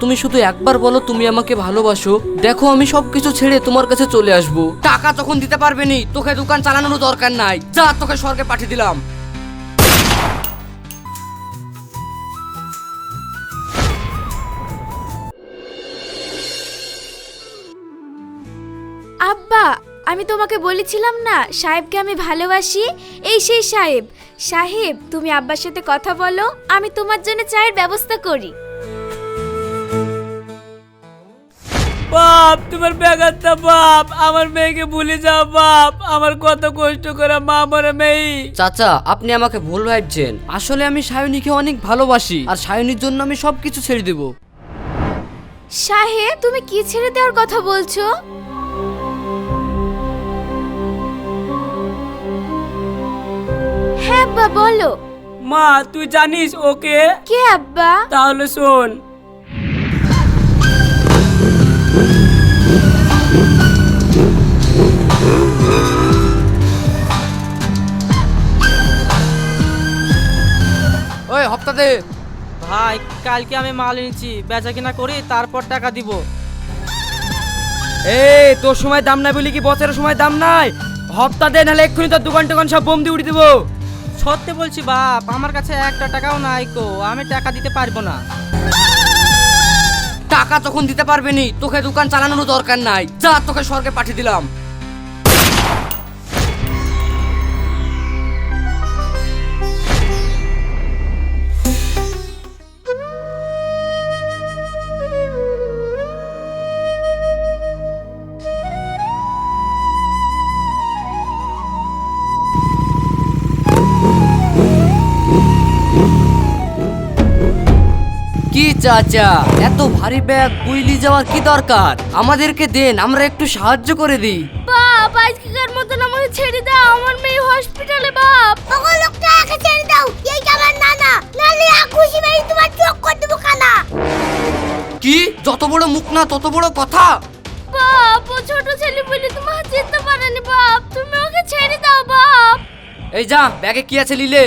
তুমি শুধু একবার বলো তুমি আমাকে ভালোবাসো। দেখো, আমি সবকিছু ছেড়ে তোমার কাছে চলে আসব। টাকা তখন দিতে পারবে নি। তোকে দোকান চালানোর দরকার নাই। যা, তোকে স্বর্গে পাঠিয়ে দিলাম। আব্বা, আমি তোমাকে বলেছিলাম না, সাহেবকে আমি ভালোবাসি? এই সেই সাহেব। সাহেব, তুমি আব্বার সাথে কথা বলো, আমি তোমার জন্য চায়ের ব্যবস্থা করি। বাপ তোমার ব্যাঘাতটা বাপ আমার মেয়েকে ভুলে যাও বাপ আমার কত কষ্ট করে মা মরে মেয়ে। চাচা আপনি আমাকে ভুল ভাবছেন। আসলে আমি সায়নীকে অনেক ভালোবাসি আর সায়নীর জন্য আমি সবকিছু ছেড়ে দেব। সাহেব তুমি কি ছেড়ে দেওয়ার কথা বলছো? হ্যাঁ আব্বা বলো। মা তুই জানিস ওকে? কে আব্বা? তাহলে শোন। ওই হপ্তা দে ভাই কালকে আমি মাল এনেছি বেচা কিনা করি তারপর টাকা দিব। এই তোর সময় দাম নাই বলি কি বছরের সময় দাম নাই? হপ্তা দে নাহলে এক্ষুনি তোর দোকান টোকান সব বোম দিয়ে উড়ে দেবো। সত্যি বলছি বাপ আমার কাছে একটা টাকাও নাই কো আমি টাকা দিতে পারব না। টাকা তখন দিতে পারবে নি তোকে দোকান চালানোর দরকার নাই। যা তোকে স্বর্গে পাঠিয়ে দিলাম। চাচা এত ভারী ব্যাগ বুইলি যাওয়ার কি দরকার? আমাদেরকে দেন আমরা একটু সাহায্য করে দিই। বাপ আজকের মতন আমাকে ছেড়ে দাও আমার মেয়ে হসপিটালে বাপ। ওগো লোকটা একা ছেড়ে দাও এই আমার নানা। নালে খুশি মেয়ে তোমার চোখ করে দেবো কানা কি? যত বড় মুখ না তত বড় কথা? বাপ ও ছোট ছেলে বলে তোমার চিনতে পারেনি বাপ। তুমি ওকে ছেড়ে দাও বাপ। এই যা ব্যাগে কি আছে লিলে?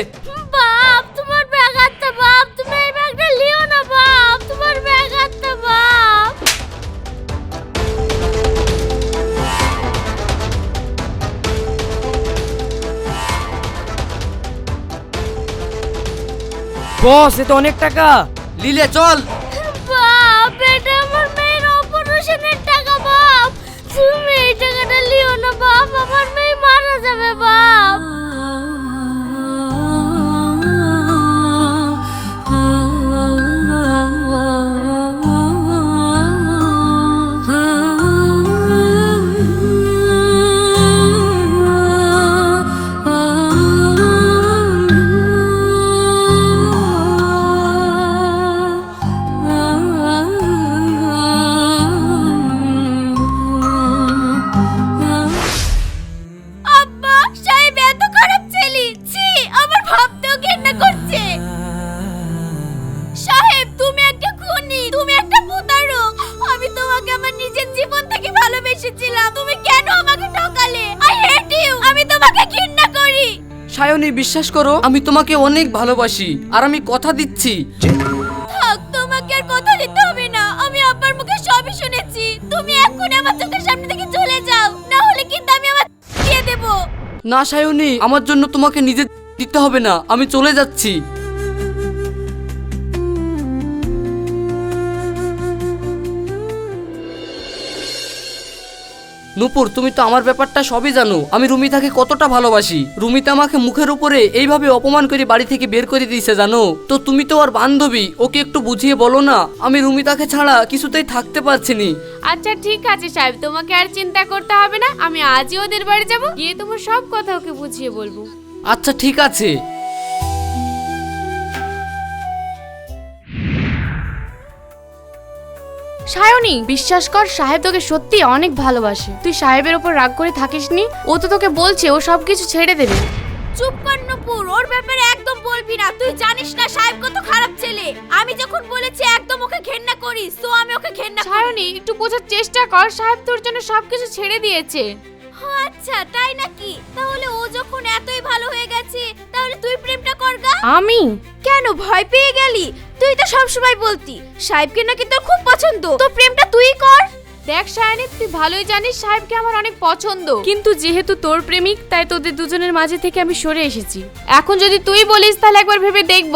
বাপ তোমার ব্যাগ আত্মা বাপ তুমি এই ব্যাগটা লিও না বাপ তোমার ব্যাগ আত্মা বাপ। বস এ তো অনেক টাকা। লিলে চল। বাপ এটা আমার মেয়ের অপারেশনের টাকা বাপ। তুমি এই টাকাটা লিও না বাপ আমার মেয়ে মারা যাবে বাপ। বিশ্বাস করো আমি তোমাকে অনেক ভালোবাসি আর আমি কথা দিচ্ছি। থাক তোমাকে আর কথা দিতে হবে না আমি আব্বার মুখে সবই শুনেছি। তুমি এখন আমার চোখের সামনে থেকে চলে যাও না হলে কিন্তু আমি আমার দিয়ে দেবো। না সায়নী আমার জন্য তোমাকে নিজে দিতে হবে না আমি চলে যাচ্ছি। নুপুর তুমি তো আমার ব্যাপারটা সবই জানো। আমি রুমিতাকে কতটা ভালোবাসি। রুমিতা আমাকে মুখের উপরে এইভাবে অপমান করে বাড়ি থেকে বের করে দিয়েছে জানো? তো তুমি তো আর বান্ধবী ওকে একটু বুঝিয়ে বলো না আমি রুমিতাকে ছাড়া কিছুতেই থাকতে পারছি নি। আচ্ছা ঠিক আছে সাহেব তোমাকে আর চিন্তা করতে হবে না আমি আজই ওদের বাড়ি যাব গিয়ে তোমার সব কথা ওকে বুঝিয়ে বলব। আচ্ছা ঠিক আছে। সায়নী বিশ্বাস কর সাহেব তোকে সত্যি অনেক ভালোবাসে। তুই সাহেবের ওপর রাগ করে থাকিস নি ও তো তোকে বলছে ও সবকিছু ছেড়ে দেবে। চুপ কর নুপুর ওর ব্যাপারে একদম বলবি না। তুই জানিস না সাহেব কত খারাপ ছেলে। আমি যখন বলেছি একদম ওকে ঘেন্না করিস তো আমি ওকে ঘেন্না করি। সায়নী একটু বোঝার চেষ্টা কর সাহেব তোর জন্য সবকিছু ছেড়ে দিয়েছে। আচ্ছা তাই নাকি? তাহলে ও যখন এতই ভালো হয়ে গেছে তাহলে তুই প্রেমটা করগা আমি? কেন ভয় পেয়ে গেলি? তুই তো সবসময় বলতি সাহেবকে নাকি তোর খুব পছন্দ। তো প্রেমটা তুই কর। দেখ সায়নী তুই ভালোই জানিস সাহেবকে আমার অনেক পছন্দ। কিন্তু যেহেতু তোর প্রেমিক তাই তোদের দুজনের মাঝে থেকে আমি সরে এসেছি। এখন যদি তুই বলিস তাহলে একবার ভেবে দেখব।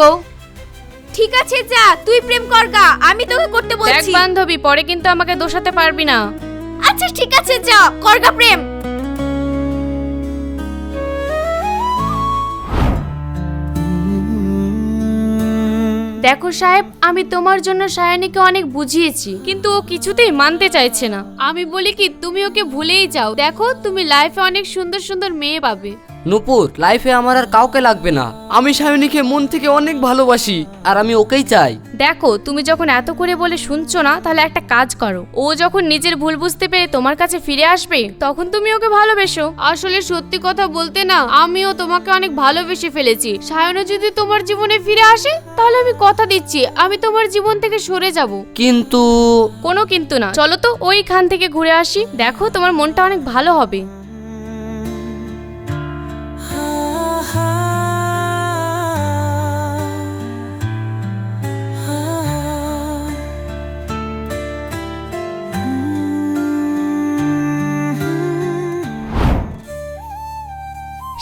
ঠিক আছে যা তুই প্রেম করগা আমি তোকে করতে দেখ বলছি। বান্ধবী পরে কিন্তু আমাকে দোষাতে পারবি না। আচ্ছা ঠিক আছে যা করগা প্রেম। দেখো সাহেব, আমি তোমার জন্য সায়নীকে অনেক বুঝিয়েছি, কিন্তু ও কিছুতেই মানতে চাইছে না। আমি বলি কি, তুমি ওকে ভুলেই যাও। দেখো, তুমি লাইফে অনেক সুন্দর সুন্দর মেয়ে পাবে। নুপুর লাইফে আমার আর কাউকে লাগবে না। আমি সায়নীকে মন থেকে অনেক ভালোবাসি আর আমি ওকেই চাই। দেখো তুমি যখন এত করে বলে শুনছো না তাহলে একটা কাজ করো। ও যখন নিজের ভুল বুঝতে পেরে তোমার কাছে ফিরে আসবে তখন তুমি ওকে ভালোবেসো। আসলে সত্যি কথা বলতে না আমিও তোমাকে অনেক ভালোবেসে ফেলেছি। সায়নও যদি তোমার জীবনে ফিরে আসে তাহলে আমি কথা দিচ্ছি আমি তোমার জীবন থেকে সরে যাব। কিন্তু কোনো কিন্তু না। চলো তো ওইখান থেকে ঘুরে আসি দেখো তোমার মনটা অনেক ভালো হবে।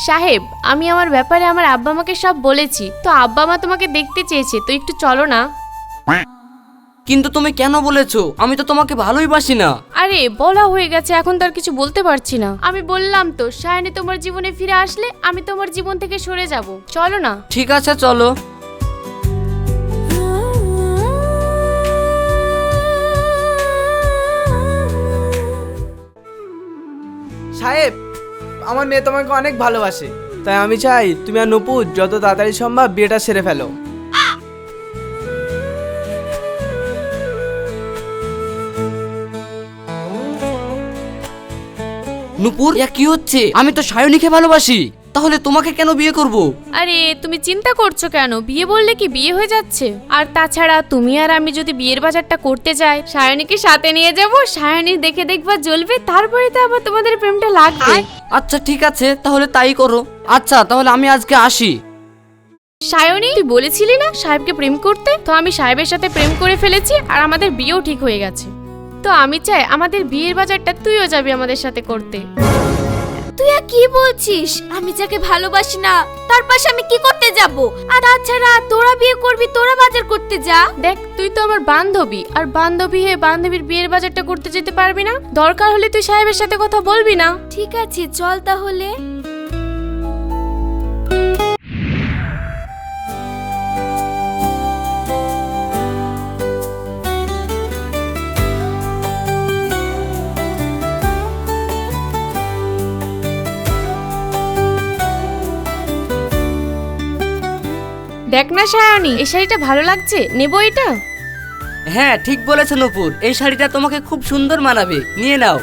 সাহেব আমি আমার ব্যাপারে আমার আব্বা মাকে সব বলেছি। তো আব্বা মা তোমাকে দেখতে চেয়েছে তো একটু চলো না। কিন্তু তুমি কেন বলেছ? আমি তো তোমাকে ভালোই বাসি না। আরে বলা হয়ে গেছে এখন তার কিছু বলতে পারছি না। আমি বললাম তো সায়নী তোমার জীবনে ফিরে আসলে আমি তোমার জীবন থেকে সরে যাব। চলো না। ঠিক আছে চলো। সাহেব আমার মেয়ে তোমাকে অনেক ভালোবাসে। তাই আমি চাই তুমি আর নুপুর যত তাড়াতাড়ি সম্ভব বিয়েটা সেরে ফেলো। নুপুর? ইয়া কি হচ্ছে? আমি তো সায়নীকে ভালোবাসি। তাহলে তোমাকে কেন বিয়ে করব? আরে তুমি চিন্তা করছ কেন? বিয়ে বললে কি বিয়ে হয়ে যাচ্ছে? আর তাছাড়া তুমি আর আমি যদি বিয়ের বাজারটা করতে যাই সায়নীকে সাথে নিয়ে যাব সায়নী দেখে দেখবা জ্বলবে তারপরে তো আবার তোমাদের প্রেমটা লাগবে। আচ্ছা ঠিক আছে তাহলে তাই করো। আচ্ছা তাহলে আমি আজকে আসি। সায়নী তুই বলেছিলি না সাহেবকে প্রেম করতে? তো আমি সাহেবের সাথে প্রেম করে ফেলেছি আর আমাদের বিয়েও ঠিক হয়ে গেছে। তো আমি চাই আমাদের বিয়ের বাজারটা তুইও যাবি আমাদের সাথে করতে। তুই আর কি বলছিস? আমি যাকে ভালোবাসি না তার পাশে আমি কি করতে যাব? আর তাছাড়া তোরা বিয়ে করবি তোরা বাজার করতে যা। দেখ তুই তো আমার বান্ধবী আর বান্ধবী হয়ে বান্ধবীর বিয়ের বাজারটা করতে যেতে পারবি না? দরকার হলে তুই সাহেবের সাথে কথা বলবি না। ঠিক আছে চল তাহলে। দেখ না সায়নী এই শাড়িটা ভালো লাগছে? নেব এটা? হ্যাঁ ঠিক বলেছ নপুর। এই শাড়িটা তোমাকে খুব সুন্দর মানাবে। নিয়ে নাও।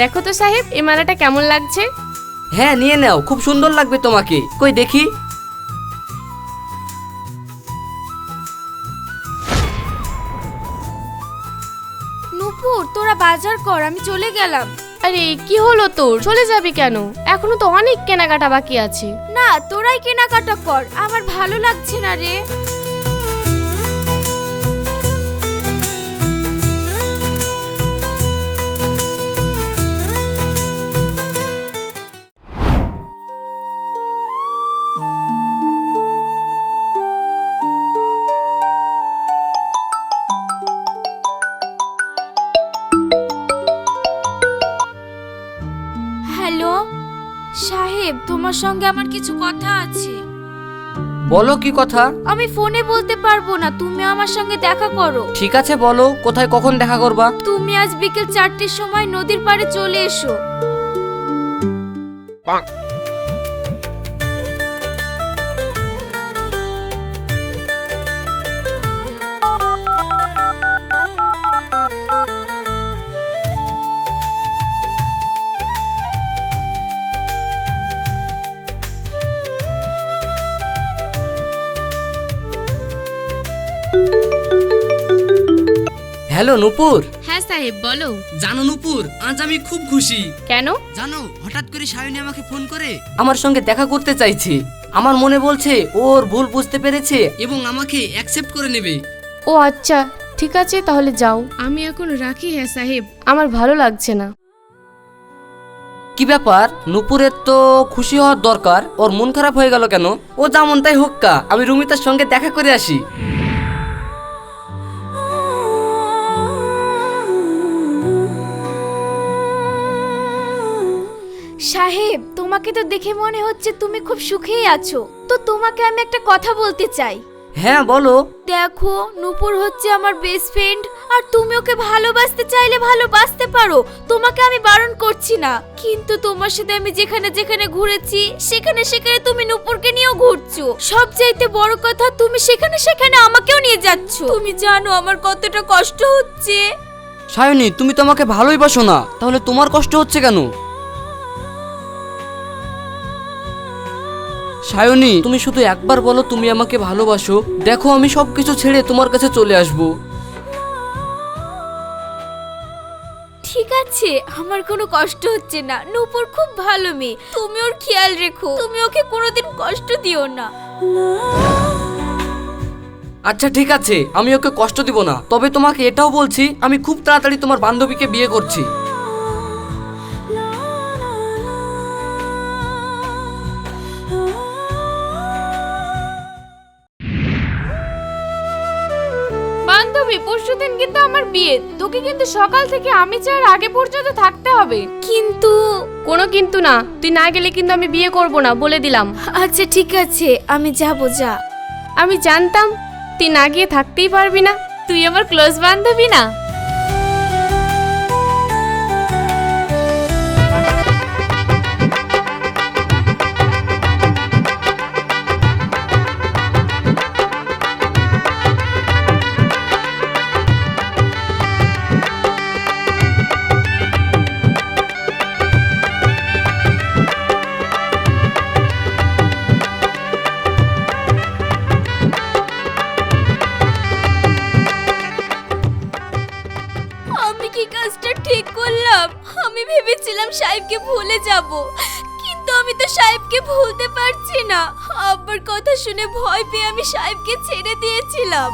দেখো তো সাহেব এই মালাটা কেমন লাগছে? হ্যাঁ নিয়ে নাও খুব সুন্দর লাগবে তোমাকে। কই দেখি। নুপুর তোরা বাজার কর আমি চলে গেলাম। আরে কি হলো তোর? চলে যাবি কেন? এখনও তো অনেক কেনাকাটা বাকি আছে। না তোরাই কেনাকাটা কর আমার ভালো লাগছে না রে। সঙ্গে আমার কিছু কথা আছে। বলো কি কথা? আমি ফোনে বলতে পারব না তুমি আমার সঙ্গে দেখা করো। ঠিক আছে বলো কোথায় কখন দেখা করবা? তুমি আজ বিকেল চারটের সময় নদীর পাড়ে চলে এসো। হ্যালো নুপুর। হ্যাঁ সাহেব বলো। জানো নুপুর আজ আমি খুব খুশি। কেন? জানো হঠাৎ করে সায়নী আমাকে ফোন করে। আমার সঙ্গে দেখা করতে চাইছে। আমার মনে বলছে ওর ভুল বুঝতে পেরেছে। এবং আমাকে অ্যাকসেপ্ট করে নেবে। ও আচ্ছা ঠিক আছে তাহলে যাও। আমি এখন রাখি হ্যাঁ সাহেব। আমার ভালো লাগছে না। কি ব্যাপার? নুপুরের তো খুশি হওয়ার দরকার। ওর মন খারাপ হয়ে গেল কেন? ও যেমন তাই হোক্কা আমি রুমিতার সঙ্গে দেখা করে আসি। সাহেব তোমাকে তো দেখে মনে হচ্ছে তুমি খুব সুখেই আছো। তো তোমাকে আমি একটা কথা বলতে চাই। হ্যাঁ বলো। দেখো নূপুর হচ্ছে আমার বেস্ট ফ্রেন্ড আর তুমি ওকে ভালোবাসতে চাইলে ভালোবাসতে পারো। তোমাকে আমি বারণ করছি না। কিন্তু তোমার সাথে আমি যেখানে যেখানে ঘুরেছি সেখানে সেখানে তুমি নূপুরকে নিয়েও ঘুরছো। সবচাইতে বড় কথা তুমি সেখানে সেখানে আমাকেও নিয়ে যাচ্ছ। তুমি জানো আমার কতটা কষ্ট হচ্ছে। সায়নী তুমি তো আমাকে ভালোই বাসো না। তাহলে তোমার কষ্ট হচ্ছে কেন? সায়নী তুমি শুধু একবার বলো তুমি আমাকে ভালোবাসো। দেখো আমি সবকিছু ছেড়ে তোমার কাছে চলে আসব। ঠিক আছে আমার কোনো কষ্ট হচ্ছে না। নূপুর খুব ভালো মেয়ে। তুমি ওর খেয়াল রেখো। তুমি ওকে কোনোদিন কষ্ট দিও না। আচ্ছা ঠিক আছে। আমি ওকে কষ্ট দিব না। তবে তোমাকে এটাও বলছি আমি খুব তাড়াতাড়ি তোমার বান্ধবীকে বিয়ে করছি। বান্ধবী পরশুদিন কিন্তু আমার বিয়ে। তোকে কিন্তু সকাল থেকে আমি চার আগে পর্যন্ত থাকতে হবে। কিন্তু কোনো কিন্তু না। তুই না গেলে কিন্তু আমি বিয়ে করব না বলে দিলাম। আচ্ছা ঠিক আছে। আমি যাব যা। আমি জানতাম তুই না গিয়ে থাকতেই পারবি না। তুই আমার ক্লোজ বান্ধবী না। ভেবেছিলাম সাহেবকে ভুলে যাব, কিন্তু আমি তো সাহেবকে ভুলতে পারছি না। আব্বার কথা শুনে ভয় পেয়ে আমি সাহেবকে ছেড়ে দিয়েছিলাম।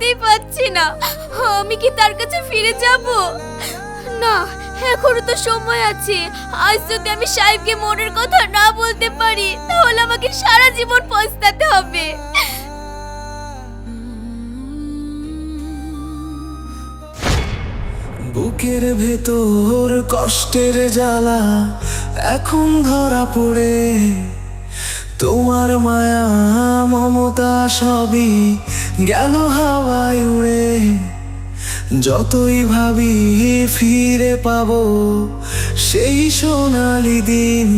থাকতেই পারছি না। আমি কি তার কাছে ফিরে যাব? না, এখনও তো সময় আছে। আজ যদি আমি সাহেবকে মনের কথা না বলতে পারি, তাহলে আমাকে সারা জীবন পস্তাতে হবে। বুকের ভেতর কষ্টের জ্বালা এখন ধরা পড়ে। তোমার মায়া মমতা সবই গেল হাওয়ায় উড়ে। যতই ভাবি ফিরে পাবো সেই সোনালি দিন।